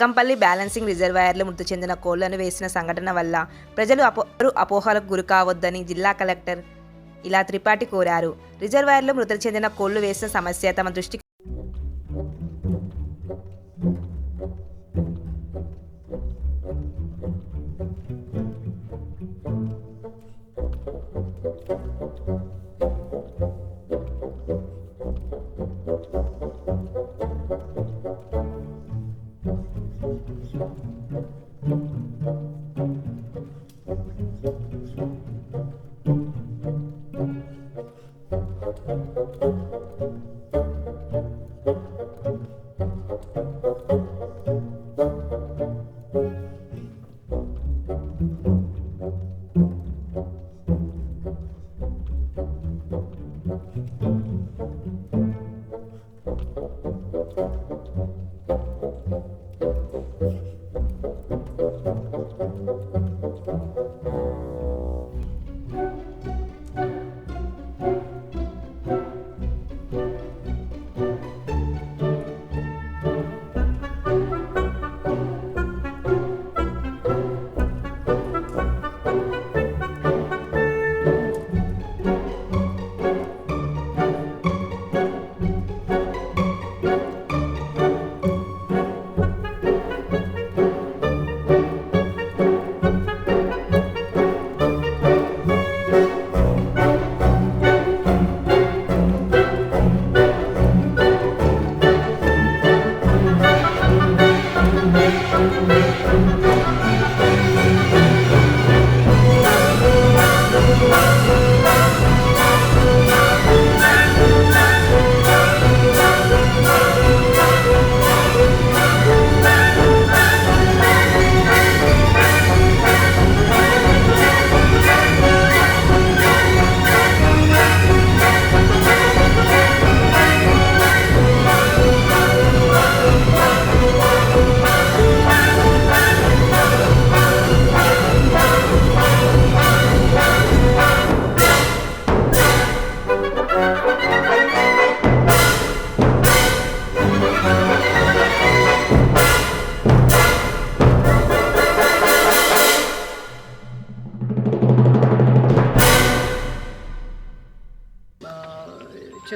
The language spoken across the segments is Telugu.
అక్కంపల్లి బ్యాలెన్సింగ్ రిజర్వాయర్లు మృతి చెందిన కోళ్ళను వేసిన సంఘటన వల్ల ప్రజలు అపో అపోహలకు గురి కావద్దని జిల్లా కలెక్టర్ ఇలా త్రిపాఠి కోరారు రిజర్వాయర్లో మృతి చెందిన కోళ్ళు వేసిన సమస్య తమ దృష్టికి you.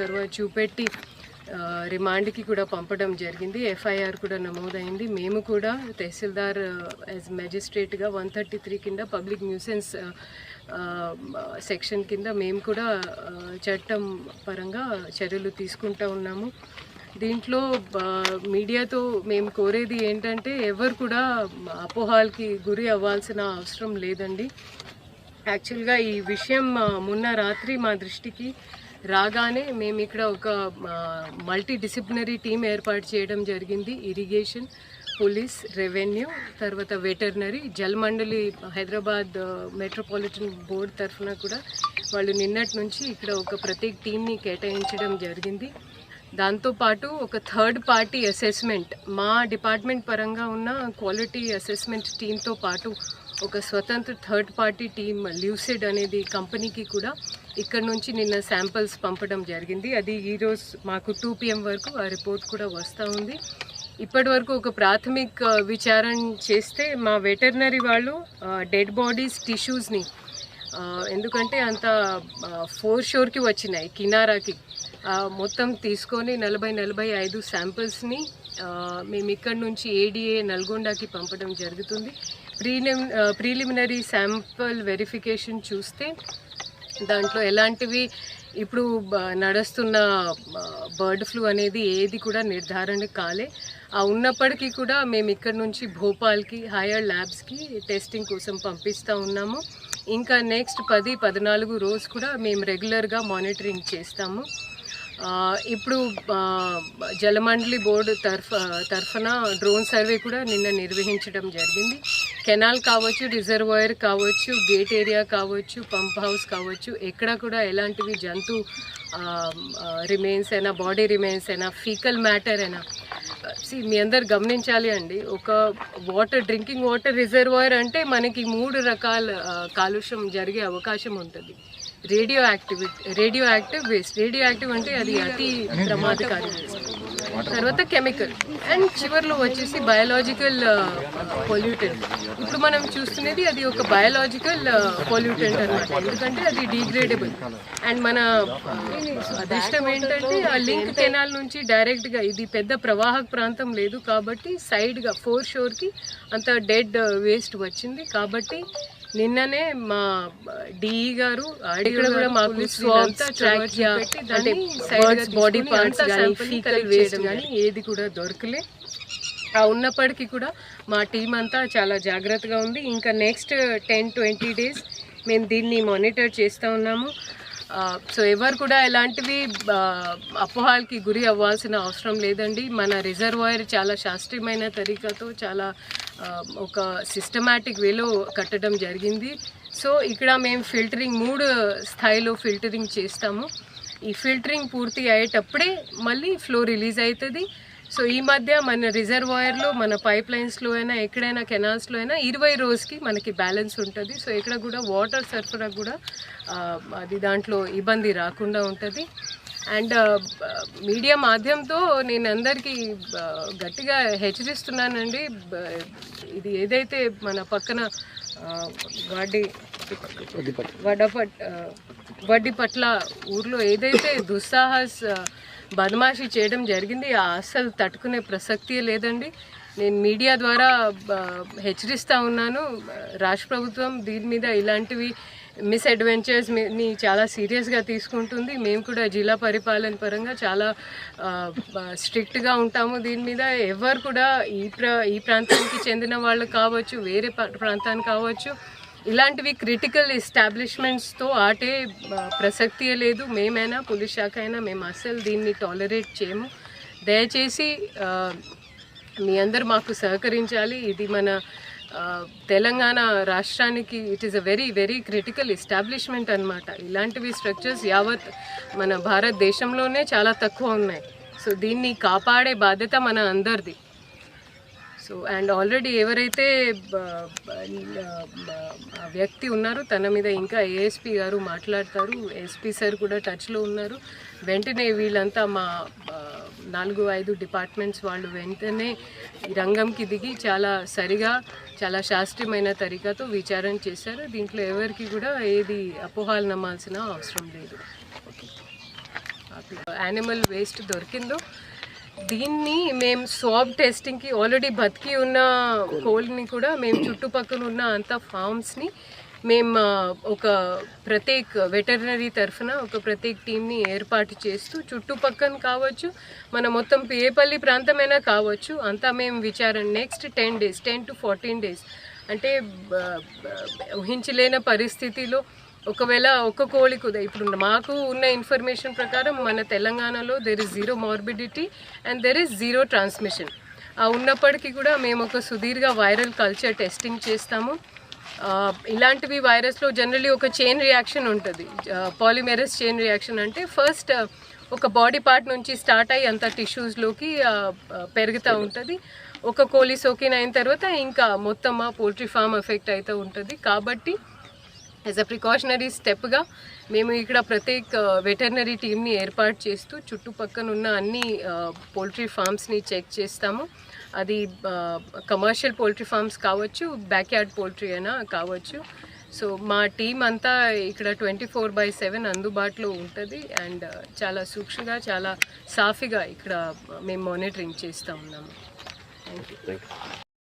సర్వర్ చూపెట్టి రిమాండ్కి కూడా పంపడం జరిగింది. ఎఫ్ఐఆర్ కూడా నమోదైంది. మేము కూడా తహసీల్దార్ యాజ్ మెజిస్ట్రేట్గా వన్ థర్టీ త్రీ కింద పబ్లిక్ న్యూసెన్స్ సెక్షన్ కింద మేము కూడా చట్టం పరంగా చర్యలు తీసుకుంటూ ఉన్నాము. దీంట్లో మీడియాతో మేము కోరేది ఏంటంటే ఎవరు కూడా అపోహాలకి గురి అవ్వాల్సిన అవసరం లేదండి. యాక్చువల్గా ఈ విషయం మొన్న రాత్రి మా దృష్టికి రాగానే మేము ఇక్కడ ఒక మల్టీ డిసిప్లినరీ టీం ఏర్పాటు చేయడం జరిగింది. ఇరిగేషన్ పోలీస్ రెవెన్యూ తర్వాత వెటర్నరీ జలమండలి హైదరాబాద్ మెట్రోపాలిటన్ బోర్డ్ తరఫున కూడా వాళ్ళు నిన్నటి నుంచి ఇక్కడ ఒక ప్రత్యేక టీంని కేటాయించడం జరిగింది. దాంతోపాటు ఒక థర్డ్ పార్టీ అసెస్మెంట్ మా డిపార్ట్మెంట్ పరంగా ఉన్న క్వాలిటీ అసెస్మెంట్ టీంతో పాటు ఒక స్వతంత్ర థర్డ్ పార్టీ టీం ల్యూసిడ్ అనేది కంపెనీకి కూడా ఇక్కడ నుంచి నిన్న శాంపిల్స్ పంపడం జరిగింది. అది ఈరోజు మాకు టూ పిఎం వరకు ఆ రిపోర్ట్ కూడా వస్తూ ఉంది. ఇప్పటి వరకు ఒక ప్రాథమిక విచారణ చేస్తే మా వెటర్నరీ వాళ్ళు డెడ్ బాడీస్ టిష్యూస్ని ఎందుకంటే అంత ఫోర్ షోర్కి వచ్చినాయి కినారాకి. మొత్తం తీసుకొని నలభై నలభై ఐదు శాంపిల్స్ని మేము ఇక్కడ నుంచి ఏడిఏ నల్గొండకి పంపడం జరుగుతుంది. ప్రీలిమ్ ప్రీలిమినరీ శాంపుల్ వెరిఫికేషన్ చూస్తే దాంట్లో ఎలాంటివి ఇప్పుడు నడుస్తున్న బర్డ్ ఫ్లూ అనేది ఏది కూడా నిర్ధారణ కాలే. ఆ ఉన్నప్పటికీ కూడా మేము ఇక్కడ నుంచి భోపాల్కి హయర్ ల్యాబ్స్కి టెస్టింగ్ కోసం పంపిస్తూ ఉన్నాము. ఇంకా నెక్స్ట్ పది పద్నాలుగు రోజు కూడా మేము రెగ్యులర్గా మానిటరింగ్ చేస్తాము. ఇప్పుడు జలమండలి బోర్డు తరఫ తరఫున డ్రోన్ సర్వే కూడా నిన్న నిర్వహించడం జరిగింది. కెనాల్ కావచ్చు రిజర్వాయర్ కావచ్చు గేట్ ఏరియా కావచ్చు పంప్ హౌస్ కావచ్చు ఎక్కడ కూడా ఎలాంటివి జంతు రిమైన్స్ అయినా బాడీ రిమైన్స్ అయినా ఫీకల్ మ్యాటర్ అయినా సి మీ అందరు గమనించాలి అండి. ఒక వాటర్ డ్రింకింగ్ వాటర్ రిజర్వాయర్ అంటే మనకి మూడు రకాల కాలుష్యం జరిగే అవకాశం ఉంటుంది. Radio activity radio active waste radio active అంటే అది. అతి ప్రమాదకారి. తర్వాత కెమికల్. అండ్ చివర్లో వచ్చేసి బయాలజికల్ పొల్యూటెంట్. ఇప్పుడు మనం చూస్తున్నది అది ఒక బయాలజికల్ పొల్యూటెంట్ అన్నమాట. ఎందుకంటే అది డిగ్రేడబుల్. అండ్ మన అదృష్టం ఏంటంటే ఆ లింక్ కెనాల్ నుంచి డైరెక్ట్గా ఇది పెద్ద ప్రవాహక ప్రాంతం లేదు కాబట్టి సైడ్గా ఫోర్ షోర్కి అంత డెడ్ వేస్ట్ వచ్చింది. కాబట్టి నిన్ననే మా డిఈ గారు ఇక్కడ కూడా మాకు స్వాబ్స్ ట్రాక్ అంటే బర్డ్స్ బాడీ పార్ట్స్ కానీ ఫీకల్ వేస్ట్ కానీ ఏది కూడా దొరకలే. ఆ ఉన్నప్పటికీ కూడా మా టీం అంతా చాలా జాగ్రత్తగా ఉంది. ఇంకా నెక్స్ట్ టెన్ ట్వంటీ డేస్ మేము దీన్ని మానిటర్ చేస్తూ ఉన్నాము. సో ఎవరు కూడా ఎలాంటివి అపోహాలకి గురి అవ్వాల్సిన అవసరం లేదండి. మన రిజర్వాయర్ చాలా శాస్త్రీయమైన తరీకాతో చాలా ఒక సిస్టమాటిక్ వేలో కట్టడం జరిగింది. సో ఇక్కడ మేము ఫిల్టరింగ్ మూడు స్థాయిలో ఫిల్టరింగ్ చేస్తాము. ఈ ఫిల్టరింగ్ పూర్తి అయ్యేటప్పుడే మళ్ళీ ఫ్లో రిలీజ్ అవుతుంది సో ఈ మధ్య మన రిజర్వాయర్లో మన పైప్ లైన్స్లో అయినా ఎక్కడైనా కెనాల్స్లో అయినా ఇరవై రోజుకి మనకి బ్యాలెన్స్ ఉంటుంది. సో ఇక్కడ కూడా వాటర్ సరఫరా కూడా అది దాంట్లో ఇబ్బంది రాకుండా ఉంటుంది. అండ్ మీడియా మాధ్యమంతో నేను అందరికీ గట్టిగా హెచ్చరిస్తున్నానండి. ఇది ఏదైతే మన పక్కన ఆ, వాడి వడపట్ వడ్డి వడ్డీ పట్ల ఊర్లో ఏదైతే దుస్సాహస్ బదమాషి చేయడం జరిగింది ఆ అస్సలు తట్టుకునే ప్రసక్తి లేదండి. నేను మీడియా ద్వారా హెచ్చరిస్తూ ఉన్నాను. రాష్ట్ర ప్రభుత్వం దీని మీద ఇలాంటివి మిస్ అడ్వెంచర్స్ని చాలా సీరియస్గా తీసుకుంటుంది. మేము కూడా జిల్లా పరిపాలన పరంగా చాలా స్ట్రిక్ట్గా ఉంటాము. దీని మీద ఎవరు కూడా ఈ ప్ర ఈ ప్రాంతానికి చెందిన వాళ్ళు కావచ్చు వేరే ప్రాంతానికి కావచ్చు ఇలాంటివి క్రిటికల్ ఎస్టాబ్లిష్మెంట్స్తో ఆటే ప్రసక్తియే లేదు. మేమైనా పోలీస్ శాఖ అయినా మేము అస్సలు దీన్ని టాలరేట్ చేయము. దయచేసి మీ అందరు మాకు సహకరించాలి. ఇది మన తెలంగాణ రాష్ట్రానికి it is a very very critical establishment అన్నమాట. ఇలాంటివి స్ట్రక్చర్స్ యావత్ మన భారతదేశంలోనే చాలా తక్కువ ఉన్నాయి. సో దీన్ని కాపాడే బాధ్యత మన అందరిది. సో అండ్ ఆల్రెడీ ఎవరైతే వ్యక్తి ఉన్నారో తన మీద ఇంకా ఏఎస్పి గారు మాట్లాడతారు. ఎస్పీ సార్ కూడా టచ్లో ఉన్నారు. వెంటనే వీళ్ళంతా మా నాలుగు ఐదు డిపార్ట్మెంట్స్ వాళ్ళు వెంటనే రంగంకి దిగి చాలా సరిగా చాలా శాస్త్రీయమైన తరికతో విచారణ చేశారు. దీంట్లో ఎవరికి కూడా ఏది అపోహాలు నమ్మాల్సిన అవసరం లేదు. యానిమల్ వేస్ట్ దొరికిందో దీన్ని మేము స్వాబ్ టెస్టింగ్కి ఆల్రెడీ బతికి ఉన్న కోల్ని కూడా మేము చుట్టుపక్కల ఉన్న అంత ఫార్మ్స్ని మేము ఒక ప్రత్యేక్ వెటర్నరీ తరఫున ఒక ప్రత్యేక టీంని ఏర్పాటు చేస్తూ చుట్టుపక్కన కావచ్చు మన మొత్తం పేపల్లి ప్రాంతమైనా కావచ్చు అంతా మేము విచారణ next ten days ten to fourteen days అంటే ఊహించలేని పరిస్థితిలో ఒకవేళ ఒక్క కోళి కుదా ఇప్పుడు మాకు ఉన్న ఇన్ఫర్మేషన్ ప్రకారం మన తెలంగాణలో there is zero morbidity and there is zero transmission ఆ ఉన్నప్పటికీ కూడా మేము ఒక సుదీర్ఘ వైరల్ కల్చర్ టెస్టింగ్ చేస్తాము. ఇలాంటివి వైరస్లో జనరలీ ఒక చైన్ రియాక్షన్ ఉంటుంది. పాలిమెరస్ చైన్ రియాక్షన్ అంటే ఫస్ట్ ఒక బాడీ పార్ట్ నుంచి స్టార్ట్ అయ్యి అంత టిష్యూస్లోకి పెరుగుతూ ఉంటుంది. ఒక కోలి సోకిన అయిన తర్వాత ఇంకా మొత్తం ఆ పోల్ట్రీ ఫామ్ ఎఫెక్ట్ అవుతూ ఉంటుంది. కాబట్టి యాజ్ అ ప్రికాషనరీ స్టెప్గా మేము ఇక్కడ ప్రత్యేక వెటర్నరీ టీమ్ని ఏర్పాటు చేస్తూ చుట్టుపక్కన ఉన్న అన్ని పోల్ట్రీ ఫామ్స్ని చెక్ చేస్తాము. అది కమర్షియల్ పోల్ట్రీ ఫార్మ్స్ కావచ్చు బ్యాక్ యార్డ్ పోల్ట్రీ అయినా కావచ్చు. సో మా టీం అంతా ఇక్కడ ట్వంటీ ఫోర్ బై సెవెన్ అందుబాటులో ఉంటుంది అండ్ చాలా సూక్ష్మగా చాలా సాఫీగా ఇక్కడ మేము మానిటరింగ్ చేస్తూ ఉన్నాము. Thank you